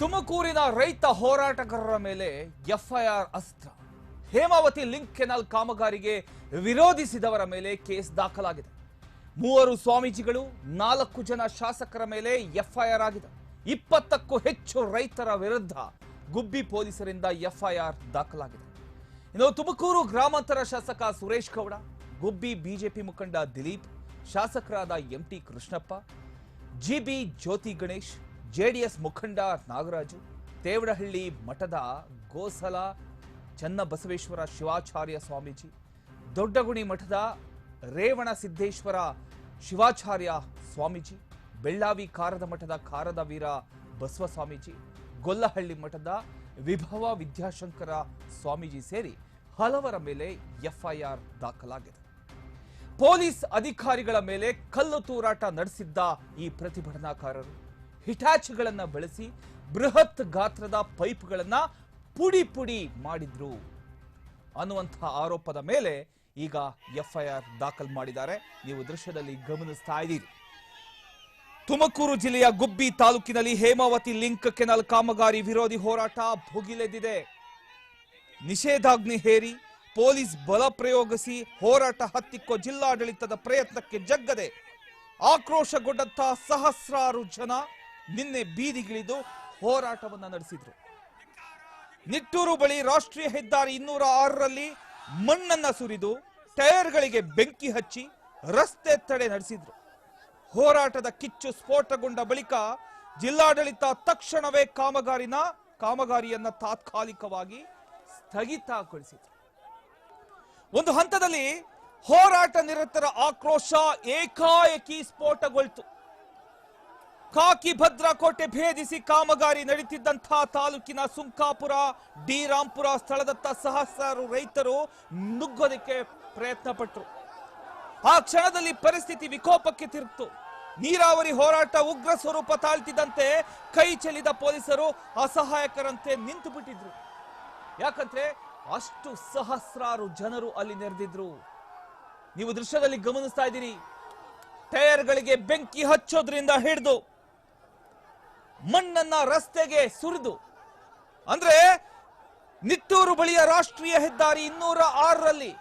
ತುಮಕೂರಿನ ರೈತ ಹೋರಾಟಗಾರರ ಮೇಲೆ ಎಫ್ಐಆರ್ ಅಸ್ತ್ರ. ಹೇಮಾವತಿ ಲಿಂಕ್ ಕೆನಾಲ್ ಕಾಮಗಾರಿಗೆ ವಿರೋಧಿಸಿದವರ ಮೇಲೆ ಕೇಸ್ ದಾಖಲಾಗಿದೆ. ಮೂವರು ಸ್ವಾಮೀಜಿಗಳು, ನಾಲ್ಕು ಜನ ಶಾಸಕರ ಮೇಲೆ ಎಫ್ಐಆರ್ ಆಗಿದೆ. ಇಪ್ಪತ್ತಕ್ಕೂ ಹೆಚ್ಚು ರೈತರ ವಿರುದ್ಧ ಗುಬ್ಬಿ ಪೊಲೀಸರಿಂದ ಎಫ್ಐಆರ್ ದಾಖಲಾಗಿದೆ. ಇನ್ನು ತುಮಕೂರು ಗ್ರಾಮಾಂತರ ಶಾಸಕ ಸುರೇಶ್ ಗೌಡ, ಗುಬ್ಬಿ ಬಿಜೆಪಿ ಮುಖಂಡ ದಿಲೀಪ್, ಶಾಸಕರಾದ MT Krishnappa GB Jyothi Ganesh JDS ಮುಖಂಡ ನಾಗರಾಜು, ತೇವಡಹಳ್ಳಿ ಮಠದ ಗೋಸಲ ಚನ್ನಬಸವೇಶ್ವರ ಶಿವಾಚಾರ್ಯ ಸ್ವಾಮೀಜಿ, ದೊಡ್ಡಗುಣಿ ಮಠದ ರೇವಣ ಸಿದ್ದೇಶ್ವರ ಶಿವಾಚಾರ್ಯ ಸ್ವಾಮೀಜಿ, ಬೆಳ್ಳಾವಿ ಕಾರದ ಮಠದ ಕಾರದ ವೀರ ಬಸವ ಸ್ವಾಮೀಜಿ ಗೊಲ್ಲಹಳ್ಳಿ ಮಠದ ವಿಭವ ವಿದ್ಯಾಶಂಕರ ಸ್ವಾಮೀಜಿ ಸೇರಿ ಹಲವರ ಮೇಲೆ ಎಫ್ಐಆರ್ ದಾಖಲಾಗಿದೆ. ಪೊಲೀಸ್ ಅಧಿಕಾರಿಗಳ ಮೇಲೆ ಕಲ್ಲು ತೂರಾಟ ನಡೆಸಿದ್ದ ಈ ಪ್ರತಿಭಟನಾಕಾರರು ಹಿಟಾಚಿಗಳನ್ನ ಬಳಸಿ ಬೃಹತ್ ಗಾತ್ರದ ಪೈಪ್ಗಳನ್ನು ಪುಡಿ ಪುಡಿ ಮಾಡಿದ್ರು ಅನ್ನುವಂಥ ಆರೋಪದ ಮೇಲೆ ಈಗ ಎಫ್ಐಆರ್ ದಾಖಲು ಮಾಡಿದ್ದಾರೆ. ನೀವು ದೃಶ್ಯದಲ್ಲಿ ಗಮನಿಸ್ತಾ ಇದ್ದೀರಿ. ತುಮಕೂರು ಜಿಲ್ಲೆಯ ಗುಬ್ಬಿ ತಾಲೂಕಿನಲ್ಲಿ ಹೇಮಾವತಿ ಲಿಂಕ್ ಕೆನಾಲ್ ಕಾಮಗಾರಿ ವಿರೋಧಿ ಹೋರಾಟ ಭುಗಿಲೆದ್ದಿದೆ. ನಿಷೇಧಾಜ್ಞೆ ಹೇರಿ ಪೊಲೀಸ್ ಬಲ ಪ್ರಯೋಗಿಸಿ ಹೋರಾಟ ಹತ್ತಿಕ್ಕೋ ಜಿಲ್ಲಾಡಳಿತದ ಪ್ರಯತ್ನಕ್ಕೆ ಜಗ್ಗದೆ. ಆಕ್ರೋಶಗೊಂಡಂತಹ ಸಹಸ್ರಾರು ಜನ ನಿನ್ನೆ ಬೀದಿಗಿಳಿದು ಹೋರಾಟವನ್ನ ನಡೆಸಿದ್ರು. ನಿಟ್ಟೂರು ಬಳಿ ರಾಷ್ಟ್ರೀಯ ಹೆದ್ದಾರಿ ಇನ್ನೂರ ಆರರಲ್ಲಿ ಮಣ್ಣನ್ನ ಸುರಿದು ಟೈರ್ಗಳಿಗೆ ಬೆಂಕಿ ಹಚ್ಚಿ ರಸ್ತೆ ತಡೆ ನಡೆಸಿದ್ರು. ಹೋರಾಟದ ಕಿಚ್ಚು ಸ್ಫೋಟಗೊಂಡ ಬಳಿಕ ಜಿಲ್ಲಾಡಳಿತ ತಕ್ಷಣವೇ ಕಾಮಗಾರಿನ, ಕಾಮಗಾರಿಯನ್ನ ತಾತ್ಕಾಲಿಕವಾಗಿ ಸ್ಥಗಿತಗೊಳಿಸಿತು ಒಂದು ಹಂತದಲ್ಲಿ ಹೋರಾಟ ನಿರತರ ಆಕ್ರೋಶ ಏಕಾಏಕಿ ಸ್ಫೋಟಗೊಳ್ತು. ಕಾಕಿ ಭದ್ರಾಕೋಟೆ ಭೇದಿಸಿ ಕಾಮಗಾರಿ ನಡೀತಿದ್ದಂತಹ ತಾಲೂಕಿನ ಸುಂಕಾಪುರ, ಡಿ ರಾಂಪುರ ಸ್ಥಳದತ್ತ ಸಹಸ್ರಾರು ರೈತರು ನುಗ್ಗೋದಕ್ಕೆ ಪ್ರಯತ್ನ ಪಟ್ಟರು ಆ ಕ್ಷಣದಲ್ಲಿ ಪರಿಸ್ಥಿತಿ ವಿಕೋಪಕ್ಕೆ ತಿರುಗಿತು. ನೀರಾವರಿ ಹೋರಾಟ ಉಗ್ರ ಸ್ವರೂಪ ತಾಳ್ತಿದ್ದಂತೆ ಕೈ ಚೆಲ್ಲಿದ ಪೊಲೀಸರು ಅಸಹಾಯಕರಂತೆ ನಿಂತು ಬಿಟ್ಟಿದ್ರು ಯಾಕಂದ್ರೆ ಅಷ್ಟು ಸಹಸ್ರಾರು ಜನರು ಅಲ್ಲಿ ನೆರೆದಿದ್ರು. ನೀವು ದೃಶ್ಯದಲ್ಲಿ ಗಮನಿಸ್ತಾ ಇದ್ದೀರಿ. ಟೈರ್ಗಳಿಗೆ ಬೆಂಕಿ ಹಚ್ಚೋದ್ರಿಂದ ಹಿಡಿದು ಮಣ್ಣನ್ನ ರಸ್ತೆಗೆ ಸುರಿದು. ಅಂದ್ರೆ ನಿಟ್ಟೂರು ಬಳಿಯ ರಾಷ್ಟ್ರೀಯ ಹೆದ್ದಾರಿ ಇನ್ನೂರ ಆರರಲ್ಲಿ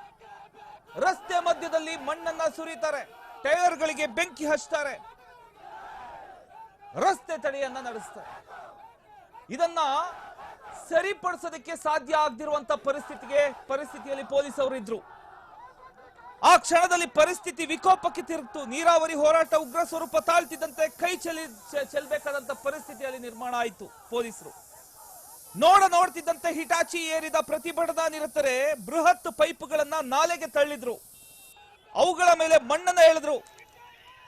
ರಸ್ತೆ ಮಧ್ಯದಲ್ಲಿ ಮಣ್ಣನ್ನ ಸುರಿತಾರೆ ಟೈರ್ಗಳಿಗೆ ಬೆಂಕಿ ಹಚ್ತಾರೆ, ರಸ್ತೆ ತಡೆಯನ್ನ ನಡೆಸ್ತಾರೆ. ಇದನ್ನ ಸರಿಪಡಿಸೋದಕ್ಕೆ ಸಾಧ್ಯ ಆಗದಿರುವಂತ ಪರಿಸ್ಥಿತಿಗೆ, ಪರಿಸ್ಥಿತಿಯಲ್ಲಿ ಪೊಲೀಸರು ಇದ್ರು. ಆ ಕ್ಷಣದಲ್ಲಿ ಪರಿಸ್ಥಿತಿ ವಿಕೋಪಕ್ಕೆ ತಿರುತ್ತು ನೀರಾವರಿ ಹೋರಾಟ ಉಗ್ರ ಸ್ವರೂಪ ತಾಳ್ತಿದ್ದಂತೆ ಕೈ ಚೆಲ್ಲಿ ಚೆಲ್ಲಬೇಕಾದಂತ ಪರಿಸ್ಥಿತಿಯಲ್ಲಿ ನಿರ್ಮಾಣ ಆಯಿತು ಪೊಲೀಸರು. ನೋಡ ನೋಡ್ತಿದ್ದಂತೆ ಹಿಟಾಚಿ ಏರಿದ ಪ್ರತಿಭಟನಾ ನಿರತರೆ ಬೃಹತ್ ಪೈಪ್ಗಳನ್ನ ನಾಲೆಗೆ ತಳ್ಳಿದ್ರು. ಅವುಗಳ ಮೇಲೆ ಮಣ್ಣನ್ನು ಎಳೆದ್ರು.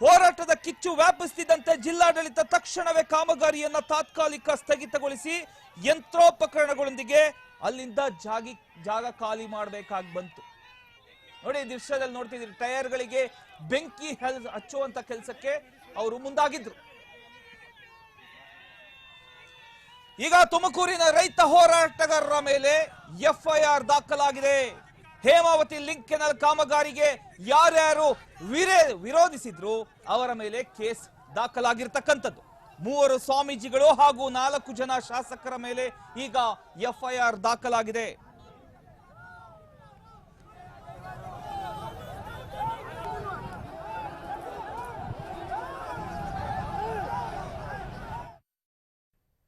ಹೋರಾಟದ ಕಿಚ್ಚು ವ್ಯಾಪಿಸ್ತಿದ್ದಂತೆ ಜಿಲ್ಲಾಡಳಿತ ತಕ್ಷಣವೇ ಕಾಮಗಾರಿಯನ್ನ ತಾತ್ಕಾಲಿಕ ಸ್ಥಗಿತಗೊಳಿಸಿ ಯಂತ್ರೋಪಕರಣಗಳೊಂದಿಗೆ ಅಲ್ಲಿಂದ ಜಾಗಿ, ಜಾಗ ಖಾಲಿ ಮಾಡಬೇಕಾಗಿ ಬಂತು. ನೋಡಿ ದೃಶ್ಯದಲ್ಲಿ ದೃಶ್ಯದಲ್ಲಿ ನೋಡ್ತಿದ್ದೀರಿ ಟೈರ್ಗಳಿಗೆ ಬೆಂಕಿ ಹಚ್ಚುವಂತ ಕೆಲಸಕ್ಕೆ ಅವರು ಮುಂದಾಗಿದ್ರು. ಈಗ ತುಮಕೂರಿನ ರೈತ ಹೋರಾಟಗಾರರ ಮೇಲೆ ಎಫ್ಐಆರ್ ದಾಖಲಾಗಿದೆ. ಹೇಮಾವತಿ ಲಿಂಕ್ ಕೆನಲ್ ಕಾಮಗಾರಿಗೆ ಯಾರ್ಯಾರು ವಿರೇ, ವಿರೋಧಿಸಿದ್ರು, ಅವರ ಮೇಲೆ ಕೇಸ್ ದಾಖಲಾಗಿರ್ತಕ್ಕಂಥದ್ದು. ಮೂವರು ಸ್ವಾಮೀಜಿಗಳು ಹಾಗೂ ನಾಲ್ಕು ಜನ ಶಾಸಕರ ಮೇಲೆ ಈಗ ಎಫ್ಐಆರ್ ದಾಖಲಾಗಿದೆ.